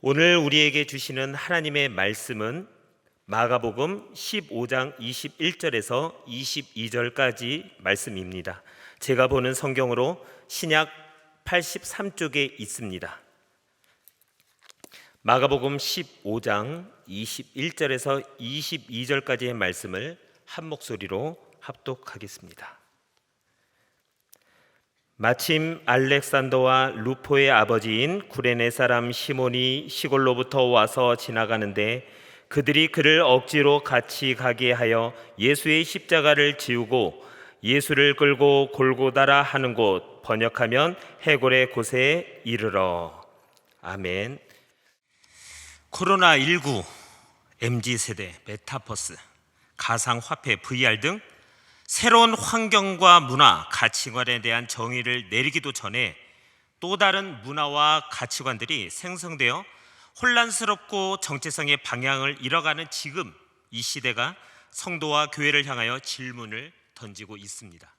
오늘 우리에게 주시는 하나님의 말씀은 마가복음 15장 21절에서 22절까지 말씀입니다. 제가 보는 성경으로 신약 83쪽에 있습니다. 마가복음 15장 21절에서 22절까지의 말씀을 한 목소리로 합독하겠습니다. 마침 알렉산더와 루포의 아버지인 구레네 사람 시몬이 시골로부터 와서 지나가는데 그들이 그를 억지로 같이 가게 하여 예수의 십자가를 지우고 예수를 끌고 골고다라 하는 곳 번역하면 해골의 곳에 이르러 아멘. 코로나 19 MZ 세대 메타버스 가상 화폐 VR 등 새로운 환경과 문화, 가치관에 대한 정의를 내리기도 전에 또 다른 문화와 가치관들이 생성되어 혼란스럽고 정체성의 방향을 잃어가는 지금 이 시대가 성도와 교회를 향하여 질문을 던지고 있습니다.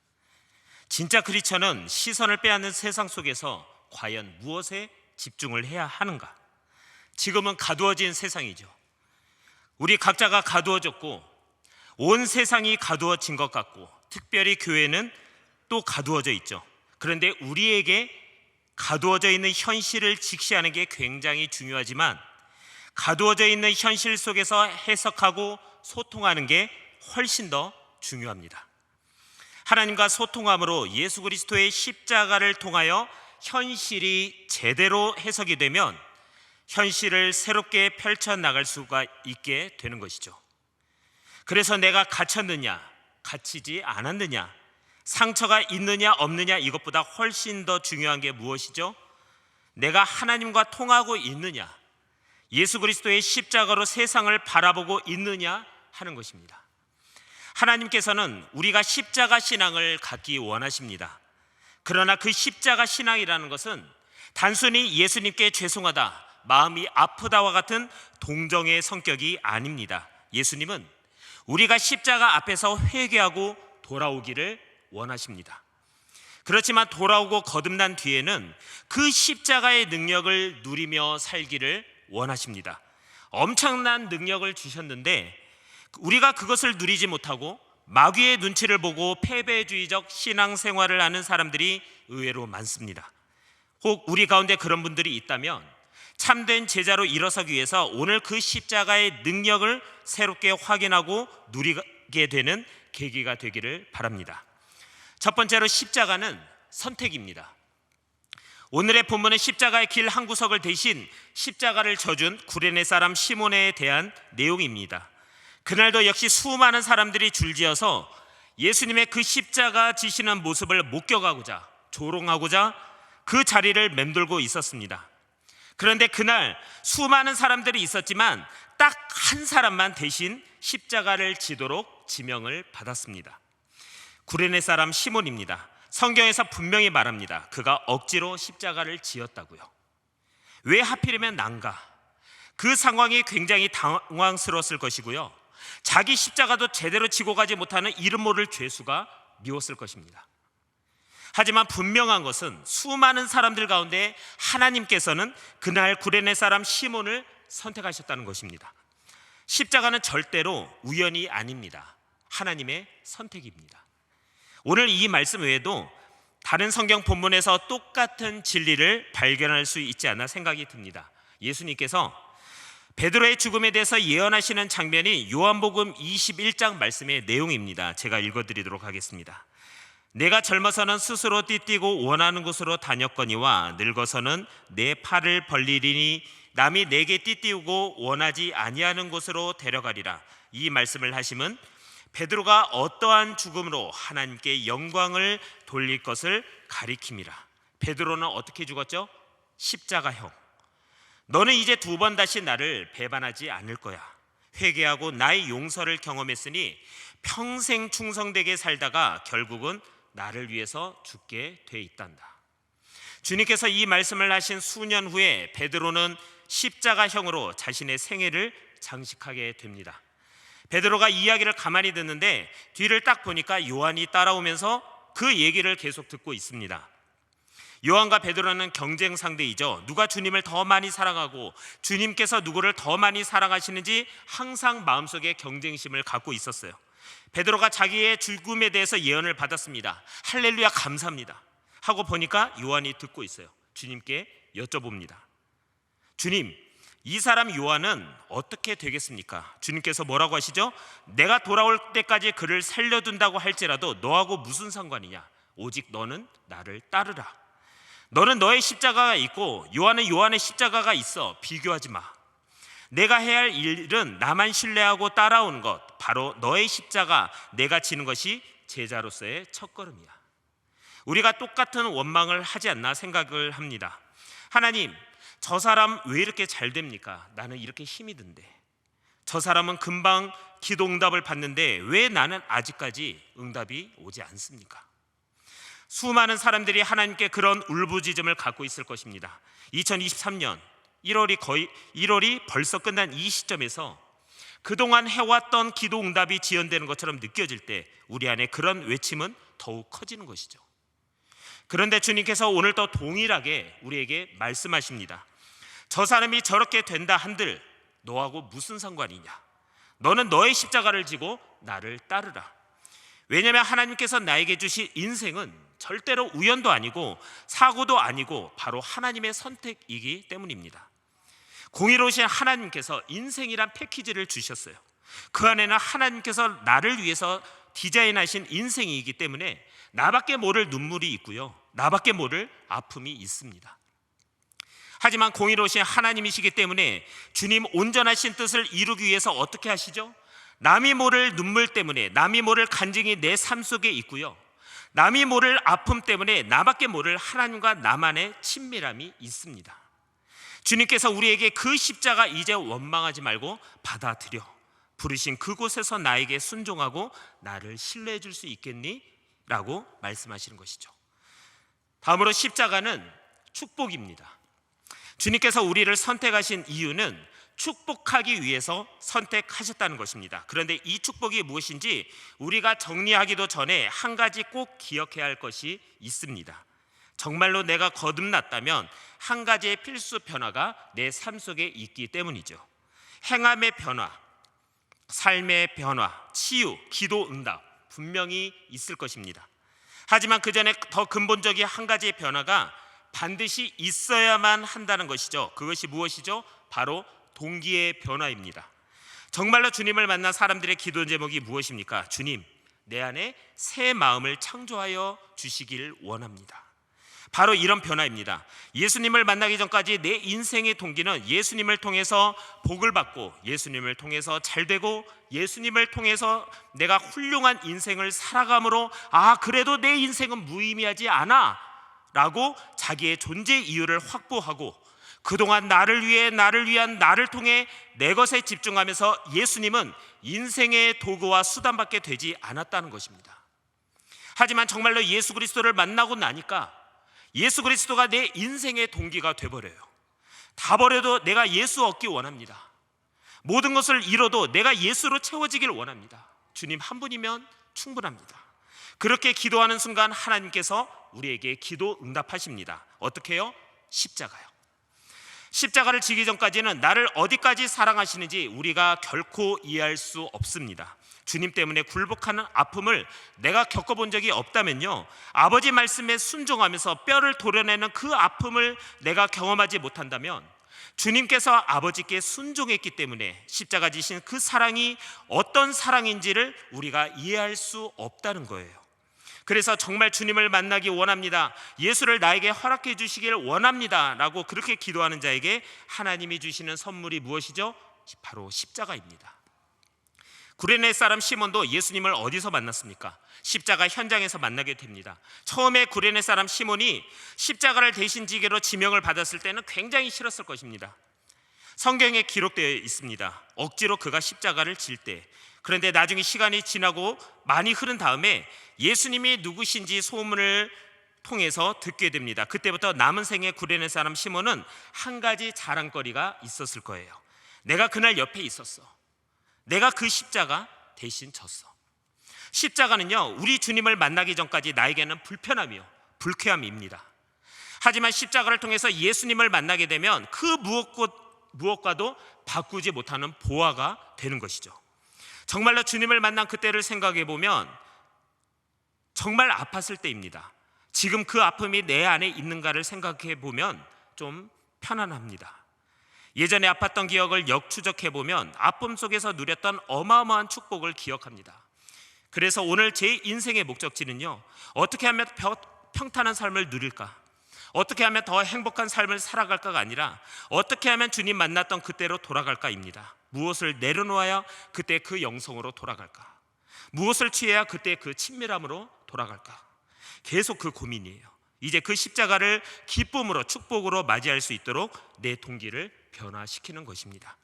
진짜 크리스천은 시선을 빼앗는 세상 속에서 과연 무엇에 집중을 해야 하는가? 지금은 가두어진 세상이죠. 우리 각자가 가두어졌고 온 세상이 가두어진 것 같고 특별히 교회는 또 가두어져 있죠. 그런데 우리에게 가두어져 있는 현실을 직시하는 게 굉장히 중요하지만 가두어져 있는 현실 속에서 해석하고 소통하는 게 훨씬 더 중요합니다. 하나님과 소통함으로 예수 그리스도의 십자가를 통하여 현실이 제대로 해석이 되면 현실을 새롭게 펼쳐 나갈 수가 있게 되는 것이죠. 그래서 내가 갇혔느냐, 갇히지 않았느냐, 상처가 있느냐, 없느냐 이것보다 훨씬 더 중요한 게 무엇이죠? 내가 하나님과 통하고 있느냐, 예수 그리스도의 십자가로 세상을 바라보고 있느냐 하는 것입니다. 하나님께서는 우리가 십자가 신앙을 갖기 원하십니다. 그러나 그 십자가 신앙이라는 것은 단순히 예수님께 죄송하다, 마음이 아프다와 같은 동정의 성격이 아닙니다. 예수님은 우리가 십자가 앞에서 회개하고 돌아오기를 원하십니다. 그렇지만 돌아오고 거듭난 뒤에는 그 십자가의 능력을 누리며 살기를 원하십니다. 엄청난 능력을 주셨는데 우리가 그것을 누리지 못하고 마귀의 눈치를 보고 패배주의적 신앙생활을 하는 사람들이 의외로 많습니다. 혹 우리 가운데 그런 분들이 있다면 참된 제자로 일어서기 위해서 오늘 그 십자가의 능력을 새롭게 확인하고 누리게 되는 계기가 되기를 바랍니다. 첫 번째로 십자가는 선택입니다. 오늘의 본문은 십자가의 길 한 구석을 대신 십자가를 져준 구레네 사람 시몬에 대한 내용입니다. 그날도 역시 수많은 사람들이 줄지어서 예수님의 그 십자가 지시는 모습을 목격하고자 조롱하고자 그 자리를 맴돌고 있었습니다. 그런데 그날 수많은 사람들이 있었지만 딱 한 사람만 대신 십자가를 지도록 지명을 받았습니다. 구레네 사람 시몬입니다. 성경에서 분명히 말합니다. 그가 억지로 십자가를 지었다고요. 왜 하필이면 난가? 그 상황이 굉장히 당황스러웠을 것이고요. 자기 십자가도 제대로 지고 가지 못하는 이름 모를 죄수가 미웠을 것입니다. 하지만 분명한 것은 수많은 사람들 가운데 하나님께서는 그날 구레네 사람 시몬을 선택하셨다는 것입니다. 십자가는 절대로 우연이 아닙니다. 하나님의 선택입니다. 오늘 이 말씀 외에도 다른 성경 본문에서 똑같은 진리를 발견할 수 있지 않나 생각이 듭니다. 예수님께서 베드로의 죽음에 대해서 예언하시는 장면이 요한복음 21장 말씀의 내용입니다. 제가 읽어 드리도록 하겠습니다. 내가 젊어서는 스스로 띠뛰고 원하는 곳으로 다녔거니와 늙어서는 내 팔을 벌리리니 남이 내게 띠띠우고 원하지 아니하는 곳으로 데려가리라. 이 말씀을 하심은 베드로가 어떠한 죽음으로 하나님께 영광을 돌릴 것을 가리킵니다. 베드로는 어떻게 죽었죠? 십자가형. 너는 이제 두 번 다시 나를 배반하지 않을 거야. 회개하고 나의 용서를 경험했으니 평생 충성되게 살다가 결국은 나를 위해서 죽게 돼 있단다. 주님께서 이 말씀을 하신 수년 후에 베드로는 십자가형으로 자신의 생애를 장식하게 됩니다. 베드로가 이야기를 가만히 듣는데 뒤를 딱 보니까 요한이 따라오면서 그 얘기를 계속 듣고 있습니다. 요한과 베드로는 경쟁 상대이죠. 누가 주님을 더 많이 사랑하고 주님께서 누구를 더 많이 사랑하시는지 항상 마음속에 경쟁심을 갖고 있었어요. 베드로가 자기의 죽음에 대해서 예언을 받았습니다. 할렐루야 감사합니다. 하고 보니까 요한이 듣고 있어요. 주님께 여쭤봅니다. 주님, 이 사람 요한은 어떻게 되겠습니까? 주님께서 뭐라고 하시죠? 내가 돌아올 때까지 그를 살려둔다고 할지라도 너하고 무슨 상관이냐? 오직 너는 나를 따르라. 너는 너의 십자가가 있고 요한은 요한의 십자가가 있어 비교하지 마. 내가 해야 할 일은 나만 신뢰하고 따라오는 것 바로 너의 십자가 내가 지는 것이 제자로서의 첫걸음이야. 우리가 똑같은 원망을 하지 않나 생각을 합니다. 하나님, 저 사람 왜 이렇게 잘 됩니까? 나는 이렇게 힘이 든데. 저 사람은 금방 기도 응답을 받는데 왜 나는 아직까지 응답이 오지 않습니까? 수많은 사람들이 하나님께 그런 울부짖음을 갖고 있을 것입니다. 2023년 1월이 거의 1월이 벌써 끝난 이 시점에서 그동안 해왔던 기도 응답이 지연되는 것처럼 느껴질 때 우리 안에 그런 외침은 더욱 커지는 것이죠. 그런데 주님께서 오늘 또 동일하게 우리에게 말씀하십니다. 저 사람이 저렇게 된다 한들 너하고 무슨 상관이냐? 너는 너의 십자가를 지고 나를 따르라. 왜냐하면 하나님께서 나에게 주신 인생은 절대로 우연도 아니고 사고도 아니고 바로 하나님의 선택이기 때문입니다. 공의로우신 하나님께서 인생이란 패키지를 주셨어요. 그 안에는 하나님께서 나를 위해서 디자인하신 인생이기 때문에 나밖에 모를 눈물이 있고요. 나밖에 모를 아픔이 있습니다. 하지만 공의로우신 하나님이시기 때문에 주님 온전하신 뜻을 이루기 위해서 어떻게 하시죠? 남이 모를 눈물 때문에 남이 모를 간증이 내 삶 속에 있고요. 남이 모를 아픔 때문에 나밖에 모를 하나님과 나만의 친밀함이 있습니다. 주님께서 우리에게 그 십자가 이제 원망하지 말고 받아들여 부르신 그곳에서 나에게 순종하고 나를 신뢰해 줄 수 있겠니? 라고 말씀하시는 것이죠. 다음으로 십자가는 축복입니다. 주님께서 우리를 선택하신 이유는 축복하기 위해서 선택하셨다는 것입니다. 그런데 이 축복이 무엇인지 우리가 정리하기도 전에 한 가지 꼭 기억해야 할 것이 있습니다. 정말로 내가 거듭났다면 한 가지의 필수 변화가 내 삶 속에 있기 때문이죠. 행함의 변화, 삶의 변화, 치유, 기도 응답 분명히 있을 것입니다. 하지만 그 전에 더 근본적인 한 가지의 변화가 반드시 있어야만 한다는 것이죠. 그것이 무엇이죠? 바로 동기의 변화입니다. 정말로 주님을 만난 사람들의 기도 제목이 무엇입니까? 주님, 내 안에 새 마음을 창조하여 주시길 원합니다. 바로 이런 변화입니다. 예수님을 만나기 전까지 내 인생의 동기는 예수님을 통해서 복을 받고 예수님을 통해서 잘 되고 예수님을 통해서 내가 훌륭한 인생을 살아감으로 아 그래도 내 인생은 무의미하지 않아 라고 자기의 존재 이유를 확보하고 그동안 나를 위해 나를 위한 나를 통해 내 것에 집중하면서 예수님은 인생의 도구와 수단밖에 되지 않았다는 것입니다. 하지만 정말로 예수 그리스도를 만나고 나니까 예수 그리스도가 내 인생의 동기가 돼버려요. 다 버려도 내가 예수 얻기 원합니다. 모든 것을 잃어도 내가 예수로 채워지길 원합니다. 주님 한 분이면 충분합니다. 그렇게 기도하는 순간 하나님께서 우리에게 기도 응답하십니다. 어떻게 요? 십자가요. 십자가를 지기 전까지는 나를 어디까지 사랑하시는지 우리가 결코 이해할 수 없습니다. 주님 때문에 굴복하는 아픔을 내가 겪어본 적이 없다면요. 아버지 말씀에 순종하면서 뼈를 도려내는 그 아픔을 내가 경험하지 못한다면 주님께서 아버지께 순종했기 때문에 십자가 지신 그 사랑이 어떤 사랑인지를 우리가 이해할 수 없다는 거예요. 그래서 정말 주님을 만나기 원합니다. 예수를 나에게 허락해 주시길 원합니다. 라고 그렇게 기도하는 자에게 하나님이 주시는 선물이 무엇이죠? 바로 십자가입니다. 구레네 사람 시몬도 예수님을 어디서 만났습니까? 십자가 현장에서 만나게 됩니다. 처음에 구레네 사람 시몬이 십자가를 대신 지게로 지명을 받았을 때는 굉장히 싫었을 것입니다. 성경에 기록되어 있습니다. 억지로 그가 십자가를 질 때. 그런데 나중에 시간이 지나고 많이 흐른 다음에 예수님이 누구신지 소문을 통해서 듣게 됩니다. 그때부터 남은 생에 구레네 사람 시몬은 한 가지 자랑거리가 있었을 거예요. 내가 그날 옆에 있었어. 내가 그 십자가 대신 졌어. 십자가는요, 우리 주님을 만나기 전까지 나에게는 불편함이요, 불쾌함입니다. 하지만 십자가를 통해서 예수님을 만나게 되면 그 무엇고, 무엇과 도 바꾸지 못하는 보화가 되는 것이죠. 정말로 주님을 만난 그때를 생각해 보면 정말 아팠을 때입니다. 지금 그 아픔이 내 안에 있는가를 생각해 보면 좀 편안합니다. 예전에 아팠던 기억을 역추적해 보면 아픔 속에서 누렸던 어마어마한 축복을 기억합니다. 그래서 오늘 제 인생의 목적지는요. 어떻게 하면 펴- 평탄한 삶을 누릴까? 어떻게 하면 더 행복한 삶을 살아갈까가 아니라 어떻게 하면 주님 만났던 그때로 돌아갈까입니다. 무엇을 내려놓아야 그때 그 영성으로 돌아갈까? 무엇을 취해야 그때 그 친밀함으로 돌아갈까? 계속 그 고민이에요. 이제 그 십자가를 기쁨으로 축복으로 맞이할 수 있도록 내 동기를 변화시키는 것입니다.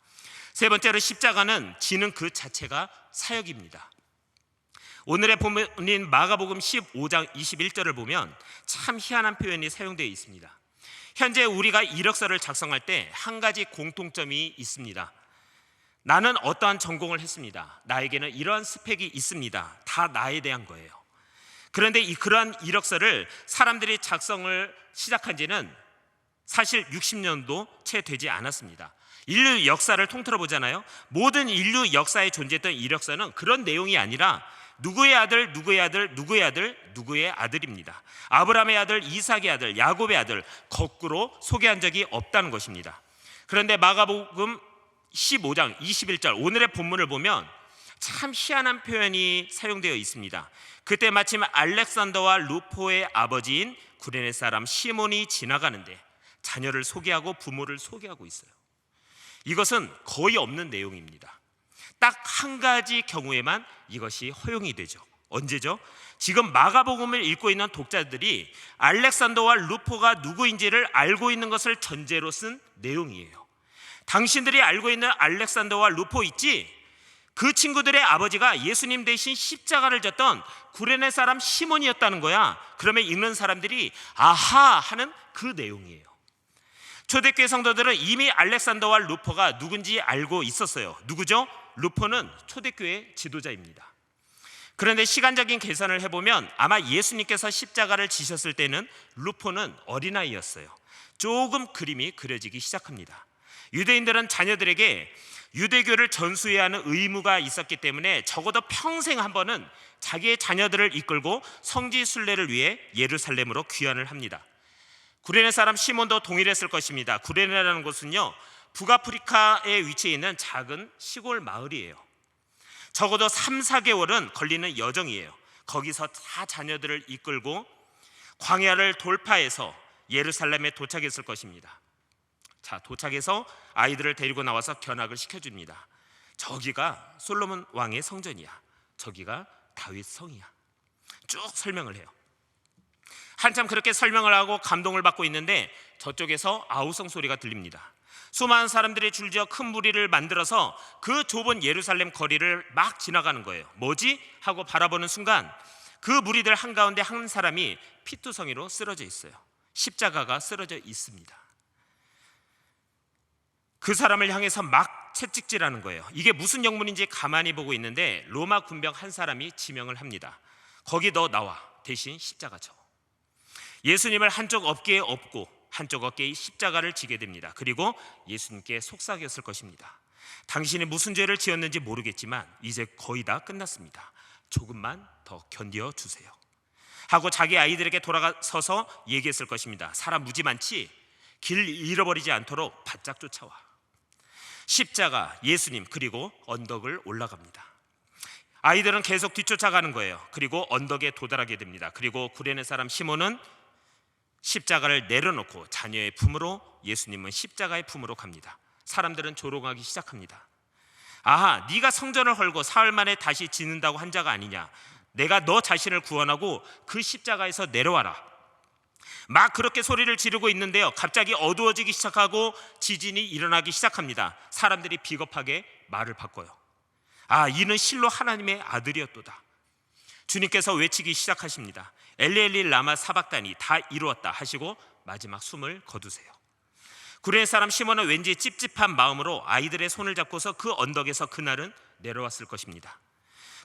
세 번째로 십자가는 지는 그 자체가 사역입니다. 오늘의 본문인 마가복음 15장 21절을 보면 참 희한한 표현이 사용되어 있습니다. 현재 우리가 이력서를 작성할 때 한 가지 공통점이 있습니다. 나는 어떠한 전공을 했습니다. 나에게는 이러한 스펙이 있습니다. 다 나에 대한 거예요. 그런데 이 그러한 이력서를 사람들이 작성을 시작한 지는 사실 60년도 채 되지 않았습니다. 인류 역사를 통틀어 보잖아요. 모든 인류 역사에 존재했던 이력서는 그런 내용이 아니라 누구의 아들, 누구의 아들, 누구의 아들, 누구의 아들입니다. 아브라함의 아들, 이삭의 아들, 야곱의 아들 거꾸로 소개한 적이 없다는 것입니다. 그런데 마가복음 15장 21절 오늘의 본문을 보면 참 희한한 표현이 사용되어 있습니다. 그때 마침 알렉산더와 루포의 아버지인 구레네 사람 시몬이 지나가는데 자녀를 소개하고 부모를 소개하고 있어요. 이것은 거의 없는 내용입니다. 딱 한 가지 경우에만 이것이 허용이 되죠. 언제죠? 지금 마가복음을 읽고 있는 독자들이 알렉산더와 루포가 누구인지를 알고 있는 것을 전제로 쓴 내용이에요. 당신들이 알고 있는 알렉산더와 루포 있지? 그 친구들의 아버지가 예수님 대신 십자가를 졌던 구레네 사람 시몬이었다는 거야. 그러면 읽는 사람들이 아하 하는 그 내용이에요. 초대교회 성도들은 이미 알렉산더와 루포가 누군지 알고 있었어요. 누구죠? 루포는 초대교회 지도자입니다. 그런데 시간적인 계산을 해보면 아마 예수님께서 십자가를 지셨을 때는 루포는 어린아이였어요. 조금 그림이 그려지기 시작합니다. 유대인들은 자녀들에게 유대교를 전수해야 하는 의무가 있었기 때문에 적어도 평생 한 번은 자기의 자녀들을 이끌고 성지 순례를 위해 예루살렘으로 귀환을 합니다. 구레네 사람 시몬도 동일했을 것입니다. 구레네라는 곳은요 북아프리카에 위치해 있는 작은 시골 마을이에요. 적어도 3, 4개월은 걸리는 여정이에요. 거기서 다 자녀들을 이끌고 광야를 돌파해서 예루살렘에 도착했을 것입니다. 자, 도착해서 아이들을 데리고 나와서 견학을 시켜줍니다. 저기가 솔로몬 왕의 성전이야. 저기가 다윗 성이야. 쭉 설명을 해요. 한참 그렇게 설명을 하고 감동을 받고 있는데 저쪽에서 아우성 소리가 들립니다. 수많은 사람들이 줄지어 큰 무리를 만들어서 그 좁은 예루살렘 거리를 막 지나가는 거예요. 뭐지? 하고 바라보는 순간 그 무리들 한가운데 한 사람이 피투성이로 쓰러져 있어요. 십자가가 쓰러져 있습니다. 그 사람을 향해서 막 채찍질하는 거예요. 이게 무슨 영문인지 가만히 보고 있는데 로마 군병 한 사람이 지명을 합니다. 거기 너 나와 대신 십자가 져. 예수님을 한쪽 어깨에 업고 한쪽 어깨에 십자가를 지게 됩니다. 그리고 예수님께 속삭였을 것입니다. 당신이 무슨 죄를 지었는지 모르겠지만 이제 거의 다 끝났습니다. 조금만 더 견디어 주세요. 하고 자기 아이들에게 돌아서서 얘기했을 것입니다. 사람 무지 많지? 길 잃어버리지 않도록 바짝 쫓아와. 십자가 예수님 그리고 언덕을 올라갑니다. 아이들은 계속 뒤쫓아가는 거예요. 그리고 언덕에 도달하게 됩니다. 그리고 구레네 사람 시몬은 십자가를 내려놓고 자녀의 품으로 예수님은 십자가의 품으로 갑니다. 사람들은 조롱하기 시작합니다. 아하, 네가 성전을 헐고 사흘 만에 다시 짓는다고 한 자가 아니냐? 내가 너 자신을 구원하고 그 십자가에서 내려와라. 막 그렇게 소리를 지르고 있는데요. 갑자기 어두워지기 시작하고 지진이 일어나기 시작합니다. 사람들이 비겁하게 말을 바꿔요. 아, 이는 실로 하나님의 아들이었도다. 주님께서 외치기 시작하십니다. 엘리엘리 라마 사박단이 다 이루었다 하시고 마지막 숨을 거두세요. 구레네 사람 시몬은 왠지 찝찝한 마음으로 아이들의 손을 잡고서 그 언덕에서 그날은 내려왔을 것입니다.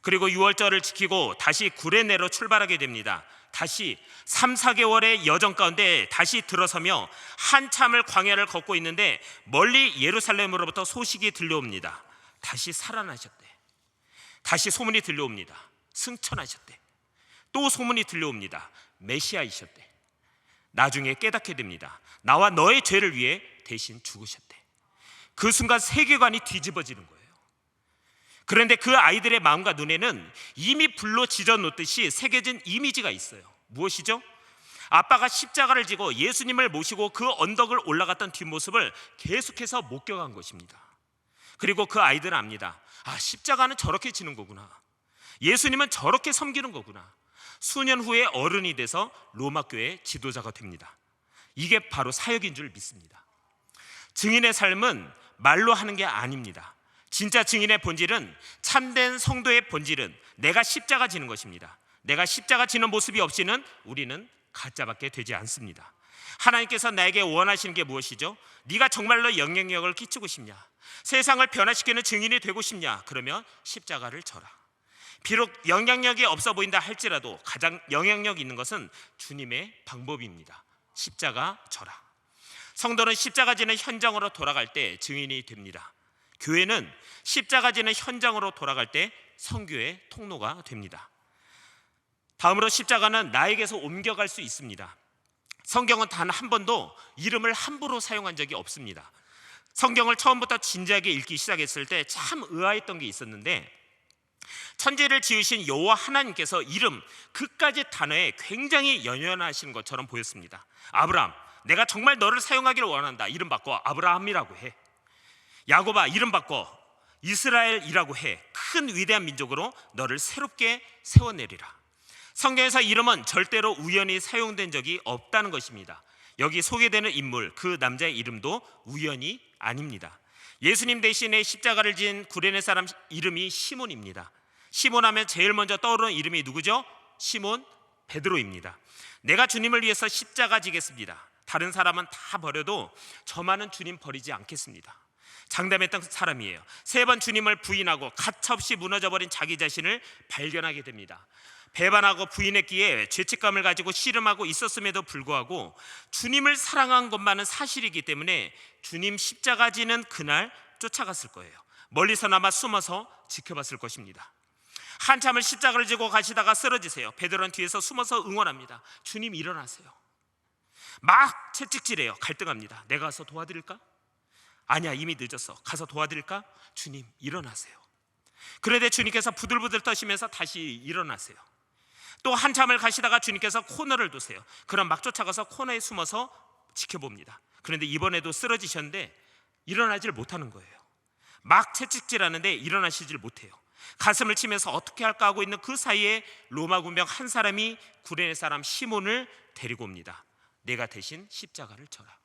그리고 유월절을 지키고 다시 구레네로 출발하게 됩니다. 다시 3, 4개월의 여정 가운데 다시 들어서며 한참을 광야를 걷고 있는데 멀리 예루살렘으로부터 소식이 들려옵니다. 다시 살아나셨대. 다시 소문이 들려옵니다. 승천하셨대. 또 소문이 들려옵니다. 메시아이셨대. 나중에 깨닫게 됩니다. 나와 너의 죄를 위해 대신 죽으셨대. 그 순간 세계관이 뒤집어지는 거예요. 그런데 그 아이들의 마음과 눈에는 이미 불로 지져 놓듯이 새겨진 이미지가 있어요. 무엇이죠? 아빠가 십자가를 지고 예수님을 모시고 그 언덕을 올라갔던 뒷모습을 계속해서 목격한 것입니다. 그리고 그 아이들은 압니다. 아, 십자가는 저렇게 지는 거구나. 예수님은 저렇게 섬기는 거구나. 수년 후에 어른이 돼서 로마 교회 지도자가 됩니다. 이게 바로 사역인 줄 믿습니다. 증인의 삶은 말로 하는 게 아닙니다. 진짜 증인의 본질은 참된 성도의 본질은 내가 십자가 지는 것입니다. 내가 십자가 지는 모습이 없이는 우리는 가짜밖에 되지 않습니다. 하나님께서 나에게 원하시는 게 무엇이죠? 네가 정말로 영향력을 끼치고 싶냐? 세상을 변화시키는 증인이 되고 싶냐? 그러면 십자가를 져라. 비록 영향력이 없어 보인다 할지라도 가장 영향력 있는 것은 주님의 방법입니다. 십자가 져라. 성도는 십자가 지는 현장으로 돌아갈 때 증인이 됩니다. 교회는 십자가 지는 현장으로 돌아갈 때 성교의 통로가 됩니다. 다음으로 십자가는 나에게서 옮겨갈 수 있습니다. 성경은 단 한 번도 이름을 함부로 사용한 적이 없습니다. 성경을 처음부터 진지하게 읽기 시작했을 때 참 의아했던 게 있었는데 천지를 지으신 여호와 하나님께서 이름 그까지 단어에 굉장히 연연하신 것처럼 보였습니다. 아브람, 내가 정말 너를 사용하기를 원한다. 이름 바꿔 아브라함이라고 해. 야고바 이름 바꿔 이스라엘이라고 해. 큰 위대한 민족으로 너를 새롭게 세워내리라. 성경에서 이름은 절대로 우연히 사용된 적이 없다는 것입니다. 여기 소개되는 인물 그 남자의 이름도 우연이 아닙니다. 예수님 대신에 십자가를 진 구레네 사람 이름이 시몬입니다. 시몬 하면 제일 먼저 떠오르는 이름이 누구죠? 시몬 베드로입니다. 내가 주님을 위해서 십자가 지겠습니다. 다른 사람은 다 버려도 저만은 주님 버리지 않겠습니다. 장담했던 사람이에요. 세 번 주님을 부인하고 가차없이 무너져버린 자기 자신을 발견하게 됩니다. 배반하고 부인했기에 죄책감을 가지고 씨름하고 있었음에도 불구하고 주님을 사랑한 것만은 사실이기 때문에 주님 십자가 지는 그날 쫓아갔을 거예요. 멀리서나마 숨어서 지켜봤을 것입니다. 한참을 십자가를 지고 가시다가 쓰러지세요. 베드로는 뒤에서 숨어서 응원합니다. 주님 일어나세요. 막 채찍질해요. 갈등합니다. 내가 가서 도와드릴까? 아니야 이미 늦었어. 가서 도와드릴까? 주님 일어나세요. 그런데 주님께서 부들부들 떠시면서 다시 일어나세요. 또 한참을 가시다가 주님께서 코너를 두세요. 그럼 막 쫓아가서 코너에 숨어서 지켜봅니다. 그런데 이번에도 쓰러지셨는데 일어나질 못하는 거예요. 막 채찍질하는데 일어나시질 못해요. 가슴을 치면서 어떻게 할까 하고 있는 그 사이에 로마 군병 한 사람이 구레네 사람 시몬을 데리고 옵니다. 내가 대신 십자가를 져라.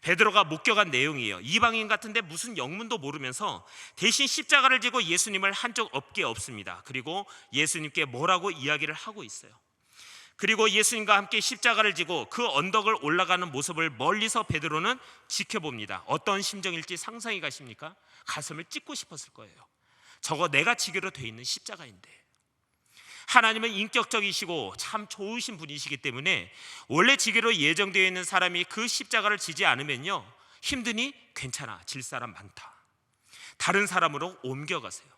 베드로가 목격한 내용이에요. 이방인 같은데 무슨 영문도 모르면서 대신 십자가를 지고 예수님을 한쪽 어깨에 엎습니다. 그리고 예수님께 뭐라고 이야기를 하고 있어요. 그리고 예수님과 함께 십자가를 지고 그 언덕을 올라가는 모습을 멀리서 베드로는 지켜봅니다. 어떤 심정일지 상상이 가십니까? 가슴을 찢고 싶었을 거예요. 저거 내가 지기로 돼 있는 십자가인데. 하나님은 인격적이시고 참 좋으신 분이시기 때문에 원래 지기로 예정되어 있는 사람이 그 십자가를 지지 않으면요 힘드니 괜찮아 질 사람 많다. 다른 사람으로 옮겨가세요.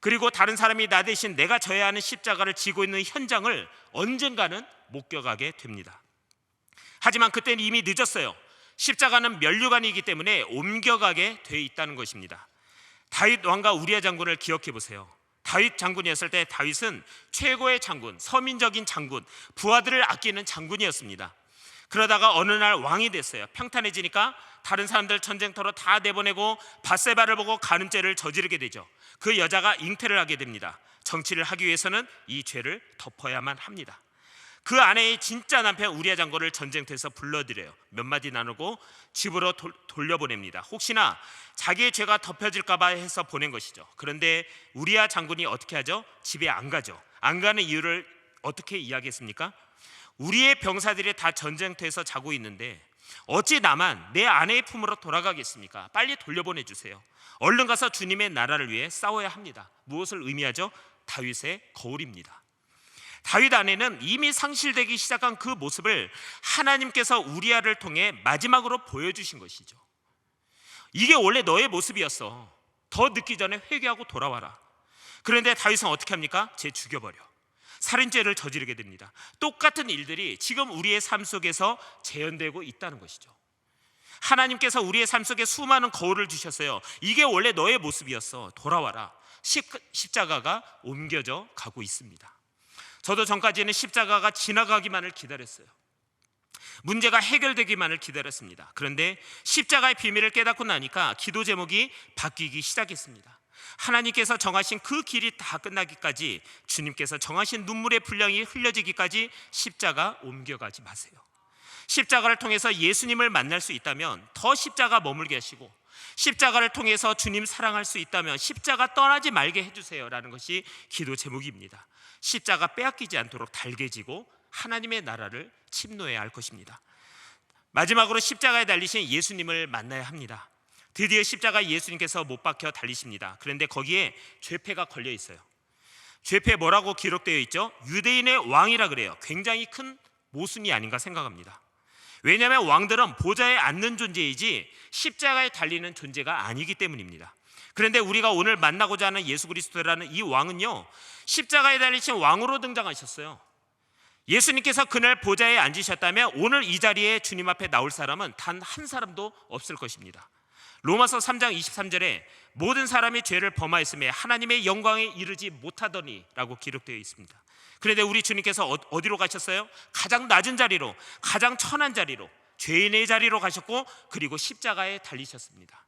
그리고 다른 사람이 나 대신 내가 져야 하는 십자가를 지고 있는 현장을 언젠가는 목격하게 됩니다. 하지만 그때는 이미 늦었어요. 십자가는 면류관이기 때문에 옮겨가게 돼 있다는 것입니다 다윗 왕과 우리아 장군을 기억해 보세요 다윗 장군이었을 때 다윗은 최고의 장군, 서민적인 장군, 부하들을 아끼는 장군이었습니다. 그러다가 어느 날 왕이 됐어요. 평탄해지니까 다른 사람들 전쟁터로 다 내보내고 바세바를 보고 간음죄를 저지르게 되죠. 그 여자가 잉태를 하게 됩니다. 정치를 하기 위해서는 이 죄를 덮어야만 합니다. 그 아내의 진짜 남편 우리아 장군을 전쟁터에서 불러들여요. 몇 마디 나누고 집으로 돌, 돌려보냅니다. 혹시나 자기의 죄가 덮여질까봐 해서 보낸 것이죠. 그런데 우리아 장군이 어떻게 하죠? 집에 안 가죠. 안 가는 이유를 어떻게 이야기했습니까? 우리의 병사들이 다 전쟁터에서 자고 있는데 어찌 나만 내 아내의 품으로 돌아가겠습니까? 빨리 돌려보내 주세요. 얼른 가서 주님의 나라를 위해 싸워야 합니다. 무엇을 의미하죠? 다윗의 거울입니다. 다윗 안에는 이미 상실되기 시작한 그 모습을 하나님께서 우리아를 통해 마지막으로 보여주신 것이죠. 이게 원래 너의 모습이었어. 더 늦기 전에 회개하고 돌아와라. 그런데 다윗은 어떻게 합니까? 제 죽여버려. 살인죄를 저지르게 됩니다. 똑같은 일들이 지금 우리의 삶 속에서 재현되고 있다는 것이죠. 하나님께서 우리의 삶 속에 수많은 거울을 주셨어요. 이게 원래 너의 모습이었어. 돌아와라. 십, 십자가가 옮겨져 가고 있습니다. 저도 전까지는 십자가가 지나가기만을 기다렸어요. 문제가 해결되기만을 기다렸습니다. 그런데 십자가의 비밀을 깨닫고 나니까 기도 제목이 바뀌기 시작했습니다. 하나님께서 정하신 그 길이 다 끝나기까지 주님께서 정하신 눈물의 분량이 흘려지기까지 십자가 옮겨가지 마세요. 십자가를 통해서 예수님을 만날 수 있다면 더 십자가 머물게 하시고 십자가를 통해서 주님 사랑할 수 있다면 십자가 떠나지 말게 해주세요라는 것이 기도 제목입니다. 십자가 빼앗기지 않도록 달게 지고 하나님의 나라를 침노해야 할 것입니다. 마지막으로 십자가에 달리신 예수님을 만나야 합니다. 드디어 십자가 예수님께서 못 박혀 달리십니다. 그런데 거기에 죄패가 걸려 있어요. 죄패 뭐라고 기록되어 있죠? 유대인의 왕이라 그래요. 굉장히 큰 모순이 아닌가 생각합니다. 왜냐하면 왕들은 보좌에 앉는 존재이지 십자가에 달리는 존재가 아니기 때문입니다. 그런데 우리가 오늘 만나고자 하는 예수 그리스도라는 이 왕은요 십자가에 달리신 왕으로 등장하셨어요. 예수님께서 그날 보좌에 앉으셨다면 오늘 이 자리에 주님 앞에 나올 사람은 단 한 사람도 없을 것입니다. 로마서 3장 23절에 모든 사람이 죄를 범하였음에 하나님의 영광에 이르지 못하더니라고 기록되어 있습니다. 그런데 우리 주님께서 어- 어디로 가셨어요? 가장 낮은 자리로, 가장 천한 자리로, 죄인의 자리로 가셨고 그리고 십자가에 달리셨습니다.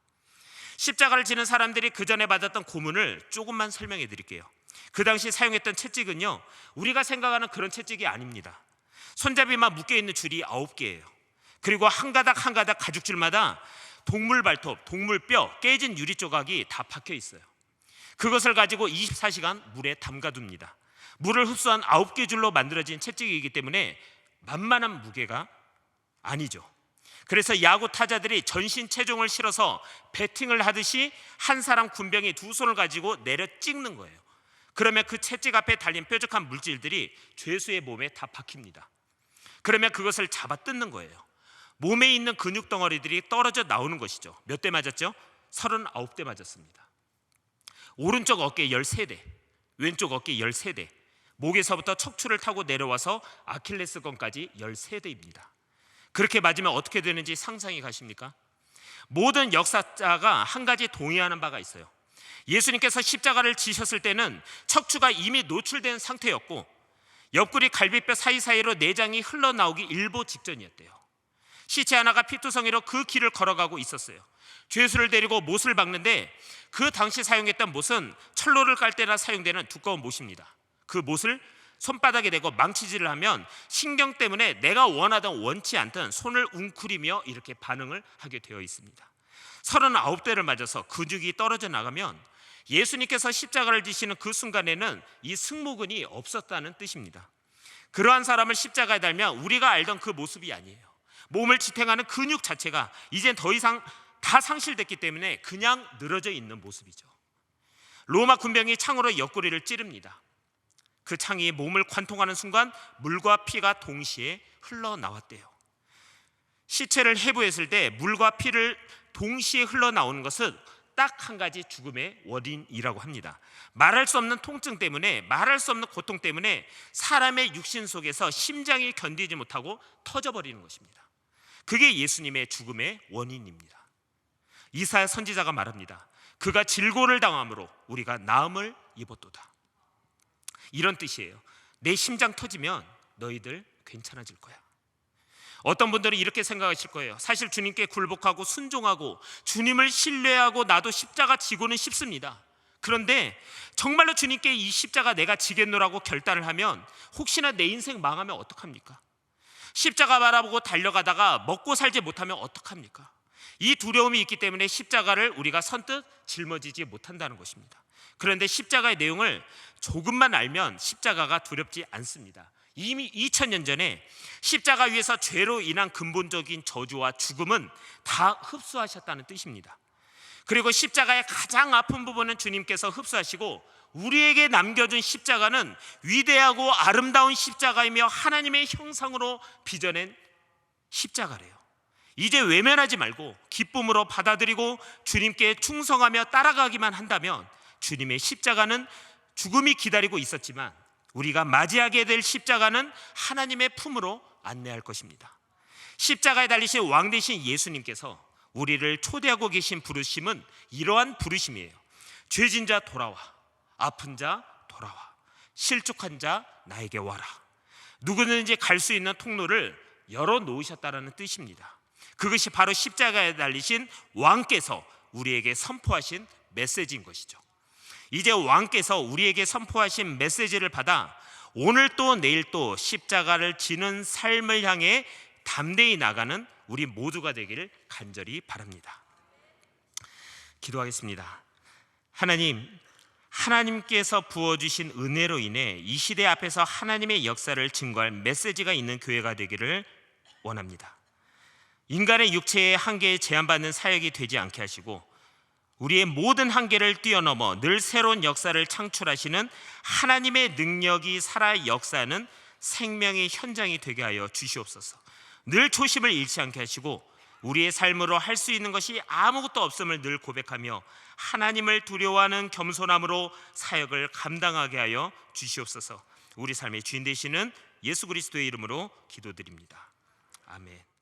십자가를 지는 사람들이 그 전에 받았던 고문을 조금만 설명해 드릴게요. 그 당시 사용했던 채찍은요, 우리가 생각하는 그런 채찍이 아닙니다. 손잡이만 묶여 있는 줄이 아홉 개예요. 그리고 한 가닥 한 가닥 가죽줄마다 동물 발톱, 동물 뼈, 깨진 유리 조각이 다 박혀 있어요. 그것을 가지고 24시간 물에 담가둡니다. 물을 흡수한 아홉 개 줄로 만들어진 채찍이기 때문에 만만한 무게가 아니죠. 그래서 야구 타자들이 전신 체중을 실어서 배팅을 하듯이 한 사람 군병이 두 손을 가지고 내려 찍는 거예요. 그러면 그 채찍 앞에 달린 뾰족한 물질들이 죄수의 몸에 다 박힙니다. 그러면 그것을 잡아 뜯는 거예요. 몸에 있는 근육 덩어리들이 떨어져 나오는 것이죠. 몇 대 맞았죠? 39대 맞았습니다. 오른쪽 어깨 13대, 왼쪽 어깨 13대, 목에서부터 척추를 타고 내려와서 아킬레스건까지 13대입니다. 그렇게 맞으면 어떻게 되는지 상상이 가십니까? 모든 역사자가 한 가지 동의하는 바가 있어요. 예수님께서 십자가를 지셨을 때는 척추가 이미 노출된 상태였고 옆구리 갈비뼈 사이사이로 내장이 흘러나오기 일보 직전이었대요. 시체 하나가 피투성이로 그 길을 걸어가고 있었어요. 죄수를 데리고 못을 박는데 그 당시 사용했던 못은 철로를 깔 때나 사용되는 두꺼운 못입니다. 그 못을 손바닥에 대고 망치질을 하면 신경 때문에 내가 원하던 원치 않던 손을 웅크리며 이렇게 반응을 하게 되어 있습니다. 39대를 맞아서 근육이 떨어져 나가면 예수님께서 십자가를 지시는 그 순간에는 이 승모근이 없었다는 뜻입니다. 그러한 사람을 십자가에 달면 우리가 알던 그 모습이 아니에요. 몸을 지탱하는 근육 자체가 이젠 더 이상 다 상실됐기 때문에 그냥 늘어져 있는 모습이죠. 로마 군병이 창으로 옆구리를 찌릅니다. 그 창이 몸을 관통하는 순간 물과 피가 동시에 흘러나왔대요. 시체를 해부했을 때 물과 피를 동시에 흘러나오는 것은 딱 한 가지 죽음의 원인이라고 합니다. 말할 수 없는 통증 때문에 말할 수 없는 고통 때문에 사람의 육신 속에서 심장이 견디지 못하고 터져버리는 것입니다. 그게 예수님의 죽음의 원인입니다. 이사야 선지자가 말합니다. 그가 질고를 당함으로 우리가 나음을 입었도다. 이런 뜻이에요. 내 심장 터지면 너희들 괜찮아질 거야. 어떤 분들은 이렇게 생각하실 거예요. 사실 주님께 굴복하고 순종하고 주님을 신뢰하고 나도 십자가 지고는 싶습니다. 그런데 정말로 주님께 이 십자가 내가 지겠노라고 결단을 하면 혹시나 내 인생 망하면 어떡합니까? 십자가 바라보고 달려가다가 먹고 살지 못하면 어떡합니까? 이 두려움이 있기 때문에 십자가를 우리가 선뜻 짊어지지 못한다는 것입니다. 그런데 십자가의 내용을 조금만 알면 십자가가 두렵지 않습니다. 이미 2000년 전에 십자가 위에서 죄로 인한 근본적인 저주와 죽음은 다 흡수하셨다는 뜻입니다. 그리고 십자가의 가장 아픈 부분은 주님께서 흡수하시고 우리에게 남겨준 십자가는 위대하고 아름다운 십자가이며 하나님의 형상으로 빚어낸 십자가래요. 이제 외면하지 말고 기쁨으로 받아들이고 주님께 충성하며 따라가기만 한다면 주님의 십자가는 죽음이 기다리고 있었지만 우리가 맞이하게 될 십자가는 하나님의 품으로 안내할 것입니다. 십자가에 달리신 왕 대신 예수님께서 우리를 초대하고 계신 부르심은 이러한 부르심이에요. 죄진 자 돌아와, 아픈 자 돌아와, 실족한 자 나에게 와라. 누구든지 갈 수 있는 통로를 열어 놓으셨다라는 뜻입니다. 그것이 바로 십자가에 달리신 왕께서 우리에게 선포하신 메시지인 것이죠. 이제 왕께서 우리에게 선포하신 메시지를 받아 오늘 또 내일 또 십자가를 지는 삶을 향해 담대히 나가는 우리 모두가 되기를 간절히 바랍니다. 기도하겠습니다. 하나님, 하나님께서 부어주신 은혜로 인해 이 시대 앞에서 하나님의 역사를 증거할 메시지가 있는 교회가 되기를 원합니다. 인간의 육체의 한계에 제한받는 사역이 되지 않게 하시고 우리의 모든 한계를 뛰어넘어 늘 새로운 역사를 창출하시는 하나님의 능력이 살아 역사하는 생명의 현장이 되게 하여 주시옵소서. 늘 초심을 잃지 않게 하시고 우리의 삶으로 할 수 있는 것이 아무것도 없음을 늘 고백하며 하나님을 두려워하는 겸손함으로 사역을 감당하게 하여 주시옵소서. 우리 삶의 주인 되시는 예수 그리스도의 이름으로 기도드립니다. 아멘.